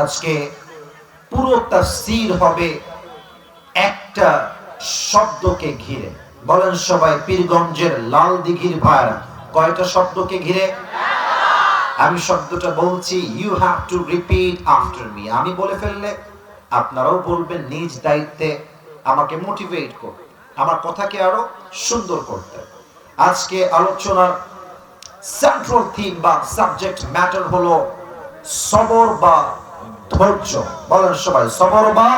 আজকে পুরো তাফসীর হবে একটা শব্দকে ঘিরে। বলেন সবাই, পীরগঞ্জের লাল দিঘির ভাইরা কয়টা শব্দকে ঘিরে? আমি শব্দটা বলছি you have to repeat after me আমি বলে ফেললে আপনারাও বলবেন নিজ দায়িত্বে আমাকে মোটিভেট করতে, আমার কথাকে আরও সুন্দর করতে। আজকে আলোচনার সেন্ট্রাল থিম বা সাবজেক্ট ম্যাটার হলো সবর বা ধৈর্য। বলেন সবাই সবর বা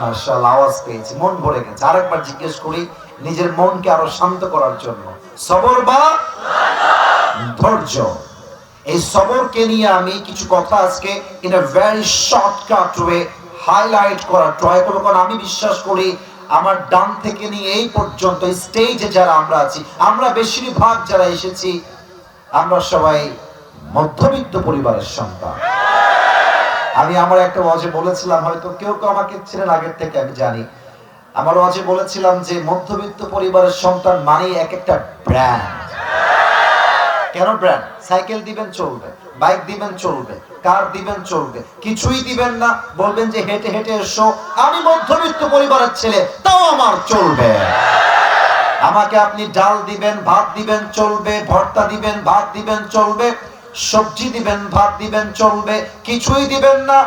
মার্শাল্লাহ আওয়াজ পেয়েছি, মন ভরে গেছে। আরেকবার জিজ্ঞেস করি, নিজের মনকে আরও শান্ত করার জন্য। সবর বা ধৈর্য। এই সবরকে নিয়ে আমি কিছু কথা আজকে in a very shortcut way highlight করার ট্রাই করব। কারণ আমি বিশ্বাস করি, আমার ডান থেকে নিয়ে এই পর্যন্ত স্টেজে যারা আমরা আছি, আমরা বেশিরভাগ যারা এসেছি, আমরা সবাই মধ্যবিত্ত পরিবারের সন্তান। আমি আমার একটা ওয়াজে বলেছিলাম, হয়তো কেউ কেউ আমাকে ছিলেন আগের থেকে আমি জানি। আমার ওয়াজে বলেছিলাম যে, মধ্যবিত্ত পরিবারের সন্তান মানেই এক একটা ব্র্যান্ড কেন ব্র্যান্ড সাইকেল দিবেন, চলবে। বাইক দিবেন, চলবে। কার দিবেন, চলবে। কিছুই দিবেন না। বলবেন যে, হেঁটে হেঁটে এসো। আমি মধ্যবিত্ত পরিবারের ছেলে, তাও আমার চলবে। আমাকে আপনি ডাল দিবেন, ভাত দিবেন, চলবে। ভর্তা দিবেন, ভাত দিবেন, চলবে। সবজি দিবেন, ভাত দিবেন, চলবে, কিছুই দিবেন না।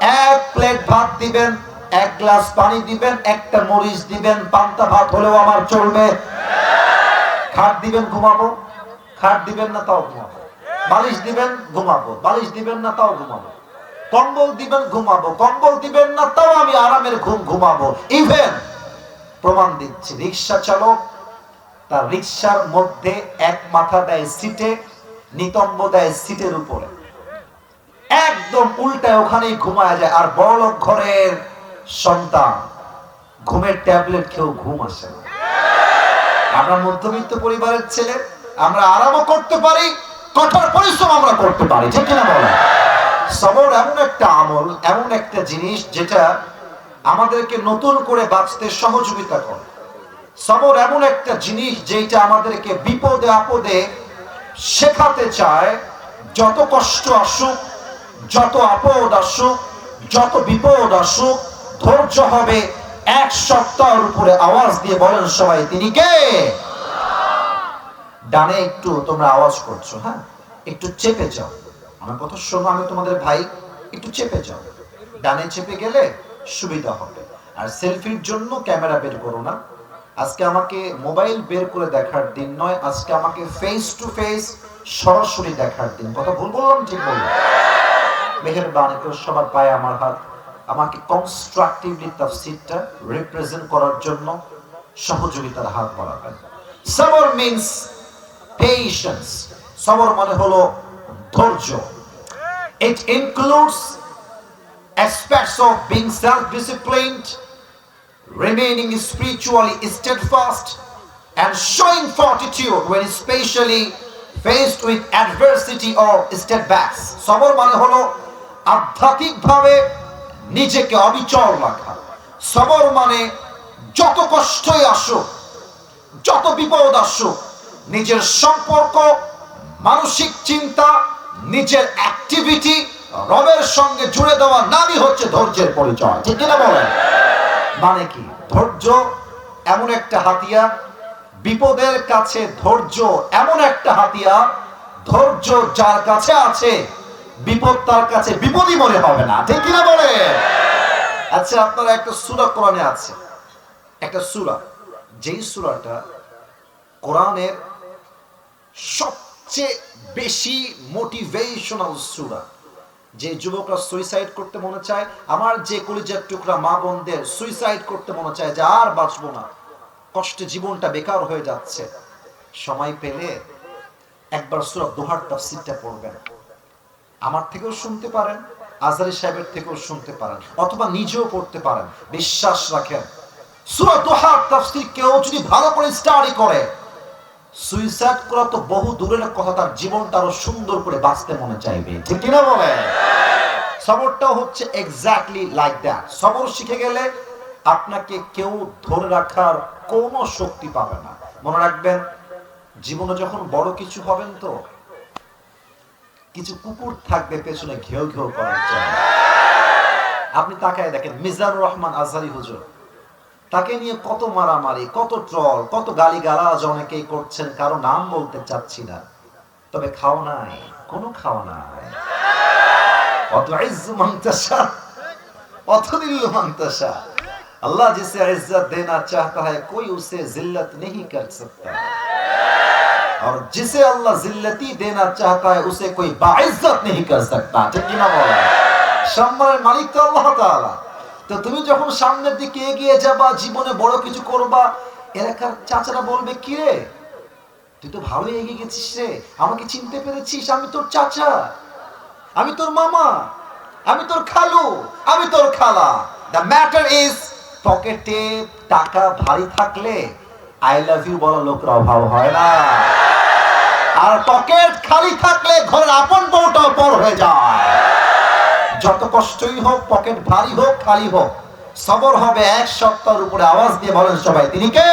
এক প্লেট ভাত দিবেন, এক গ্লাস পানি দিবেন, একটা মরিচ দিবেন, পান্তা ভাত হলেও আমার চলবে। খাট দিবেন, ঘুমাবো। খাট দিবেন না, তাও ঘুমাবো। বালিশ দিবেন, ঘুমাবো। বালিশ দিবেন না, তাও ঘুমাবো। কম্বল দিবেন, ঘুমাবো। কম্বল দিবেন না, তাও আমি আরামের ঘুম ঘুমাবো। ইভেন প্রমাণ দিচ্ছি, রিক্সা চালক তার রিক্সার মধ্যে এক মাথা দেয় সিটে নিতম্ব দেয় সিটের উপরে। একদম উল্টায় ওখানেই ঘুমায় যায়। আর বড় ঘরের সন্তান, ঘুমের ট্যাবলেট খেয়েও ঘুম আসে না। আমরা মধ্যবিত্ত পরিবারের ছেলে, আমরা আরামও করতে পারি, কঠোর পরিশ্রম আমরা করতে পারি, ঠিক কিনা বলেন সবর এমন একটা আমল, এমন একটা জিনিস যেটা আমাদেরকে নতুন করে বাঁচতে সহযোগিতা করে। সবর এমন একটা জিনিস যেটা আমাদেরকে বিপদে আপদে শেখাতে চায়, যত কষ্ট আসুক, যত আপদ আসুক, যত বিপদ আসুক, ধৈর্য হবে এক সপ্তাহের উপরে আওয়াজ দিয়ে বলেন সবাই, তিনি কে? ডানে একটু তোমরা আওয়াজ করছ হ্যাঁ? একটু চেপে যাও। আমার কথা শোনো, আমি তোমাদের ভাই, একটু চেপে যাও। ডানে চেপে গেলে সুবিধা হবে। আর সেলফির জন্য ক্যামেরা বের করো না। আজকে আমাকে মোবাইল বের করে দেখার দিন নয়, আজকে আমাকে ফেস টু ফেস সরাসরি দেখার দিন। কথা ভুল বললাম, ঠিক বললাম? মেহেরবানি করে সবার পায়ে আমার হাত। আমাকে কনস্ট্রাকটিভলি তাফসিরটা রিপ্রেজেন্ট করার জন্য সহযোগিতার হাত বাড়াবেন সবর মিন্স পেশেন্স সবর মানে হলো ধৈর্য। It includes aspects of being self-disciplined remaining spiritually steadfast and showing fortitude when especially faced with adversity or setbacks. সবর মানে হলো আধ্যাত্মিকভাবে নিজেকে অবিচল রাখা। সবর মানে যত কষ্টই আসুক, যত বিপদ আসুক, নিজের সম্পর্ক, মানসিক চিন্তা, নিজের অ্যাক্টিভিটি রবের সঙ্গে জুড়ে দেওয়া নামই হচ্ছে ধৈর্যের পরিচয়। ঠিক কিনা বলেন? মানে কি? ধৈর্য এমন একটা হাতিয়ার। বিপদের কাছে ধৈর্য এমন একটা হাতিয়ার। ধৈর্য যার কাছে আছে, বিপদ তার কাছে বিপদই মনে হবে না। ঠিক কিনা বলে? আচ্ছা আপনারা একটা সুরা কোরআনে আছে। একটা সুরা। যেই সুরাটা কোরআনের সবচেয়ে বেশি মোটিভেশনাল সুরা। যে যুবকরা সুইসাইড করতে মনে চায়, আমার যে কলিজার টুকরা মা বোনদের সুইসাইড করতে মনে চায় যে আর বাঁচবো না। কষ্টে জীবনটা বেকার হয়ে যাচ্ছে। সময় পেলে একবার সুরা দোহার তাফসিরটা পড়বেন। আমার থেকেও শুনতে পারেন আজারি সাহেবের থেকেও শুনতে পারেন, অথবা নিজেও পড়তে পারেন। বিশ্বাস রাখেন, সুরা দোহার তাফসির কেউ যদি ভালো করে স্টাডি করে সুইসাইড করা তো বহু দূরের কথা, তার জীবনটা আরও সুন্দর করে বাঁচতে মনে চাইবে। ঠিক কিনা বলে সবরটাও হচ্ছে এক্স্যাক্টলি লাইক দ্যাট সবর শিখে গেলে আপনাকে কেউ ধরে রাখার কোনো শক্তি পাবে না। মনে রাখবেন, জীবনে যখন বড় কিছু হবেন তো, কিছু কুকুর থাকবে পেছনে ঘেউ ঘেউ করার জন্য আপনি তাকায় দেখেন, মিজানুর রহমান আজহারি হুজুর তাকে নিয়ে কত মারামারি কত ট্রল কত গালি গালাজ অনেকেই করছেন কারো নাম বলতে চাচ্ছি না তবে খাও নাই কোনো খাওয়া নাই অত ইজ্জু মাংতাসা অত দিল্লু মাংতাসা अल्लाह जिसे इज्जत देना चाहता है कोई उसे जिल्लत नहीं कर सकता और जिसे अल्लाह जिल्लती देना चाहता है उसे कोई बाइज्जत नहीं कर सकता ঠিক কি না বলা সম্মানের মালিক তো আল্লাহ তাআলা তো তুমি যখন সামনের দিকে এগিয়ে যাবা, জীবনে বড় কিছু করবা, এলাকার চাচারা বলবে কি রে তুই তো ভালো এগিয়ে গেছিস রে। আমাকে চিনতে পেরেছিস? আমি তোর চাচা। আমি তোর মামা। আমি তোর খালু। আমি তোর খালা। দ্য ম্যাটার ইজ পকেটে টাকা ভারী থাকলে আই লাভ ইউ বলা লোকের অভাব হয় না। আর পকেট খালি থাকলে, ঘরের আপন বউটাও পর হয়ে যায়। যত কষ্টই হোক পকেট ভারী হোক, খালি হোক, সবর হবে এক সপ্তাহের উপরে। আওয়াজ দিয়ে বলেন সবাই, তিনি কে?